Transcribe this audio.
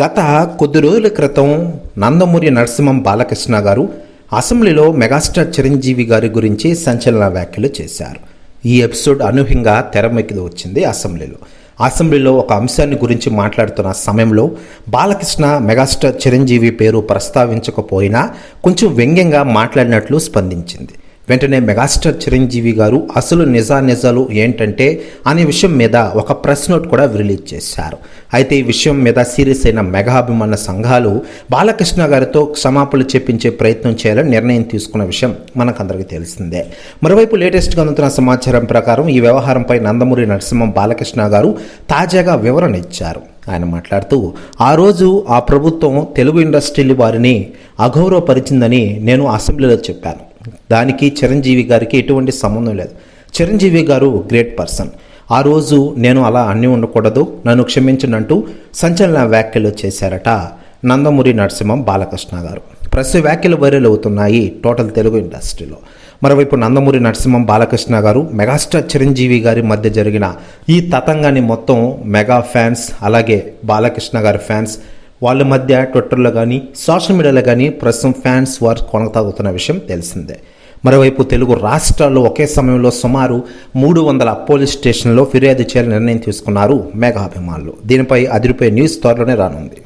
గత కొద్ది రోజుల క్రితం నందమూరి నరసింహం బాలకృష్ణ గారు అసెంబ్లీలో మెగాస్టార్ చిరంజీవి గారి గురించి సంచలన వ్యాఖ్యలు చేశారు. ఈ ఎపిసోడ్ అనూహ్యంగా తెరమెక్కి వచ్చింది అసెంబ్లీలో. అసెంబ్లీలో ఒక అంశాన్ని గురించి మాట్లాడుతున్న సమయంలో బాలకృష్ణ మెగాస్టార్ చిరంజీవి పేరు ప్రస్తావించకపోయినా కొంచెం వ్యంగ్యంగా మాట్లాడినట్లు స్పందించింది. వెంటనే మెగాస్టార్ చిరంజీవి గారు అసలు నిజానిజాలు ఏంటంటే అనే విషయం మీద ఒక ప్రెస్ నోట్ కూడా రిలీజ్ చేశారు. అయితే ఈ విషయం మీద సీరియస్ అయిన మెగా అభిమాన సంఘాలు బాలకృష్ణ గారితో క్షమాపణలు చెప్పించే ప్రయత్నం చేయాలని నిర్ణయం తీసుకున్న విషయం మనకందరికీ తెలిసిందే. మరోవైపు లేటెస్ట్గా అందుతున్న సమాచారం ప్రకారం ఈ వ్యవహారంపై నందమూరి నరసింహం బాలకృష్ణ గారు తాజాగా వివరణ ఇచ్చారు. ఆయన మాట్లాడుతూ ఆ రోజు ఆ ప్రభుత్వం తెలుగు ఇండస్ట్రీలు వారిని అగౌరవపరిచిందని నేను అసెంబ్లీలో చెప్పాను. దానికి చిరంజీవి గారికి ఎటువంటి సంబంధం లేదు. చిరంజీవి గారు గ్రేట్ పర్సన్. ఆ రోజు నేను అలా అన్నీ ఉండకూడదు నన్ను క్షమించనంటూ సంచలన వ్యాఖ్యలు చేశారట నందమూరి నరసింహం బాలకృష్ణ గారు. ప్రస్తుత వ్యాఖ్యలు వైరల్ అవుతున్నాయి టోటల్ తెలుగు ఇండస్ట్రీలో. మరోవైపు నందమూరి నరసింహం బాలకృష్ణ గారు మెగాస్టార్ చిరంజీవి గారి మధ్య జరిగిన ఈ తతంగాన్ని మొత్తం మెగా ఫ్యాన్స్ అలాగే బాలకృష్ణ గారి ఫ్యాన్స్ వాళ్ళ మధ్య ట్విట్టర్లో కానీ సోషల్ మీడియాలో కానీ ప్రస్తుతం ఫ్యాన్స్ వార్ కొనసాగుతున్న విషయం తెలిసిందే. మరోవైపు తెలుగు రాష్ట్రాల్లో ఒకే సమయంలో సుమారు మూడు వందల పోలీస్ స్టేషన్లో ఫిర్యాదు చేయాలని నిర్ణయం తీసుకున్నారు మెగా అభిమానులు దీనిపై అదిరిపోయే న్యూస్ త్వరలోనే రానుంది.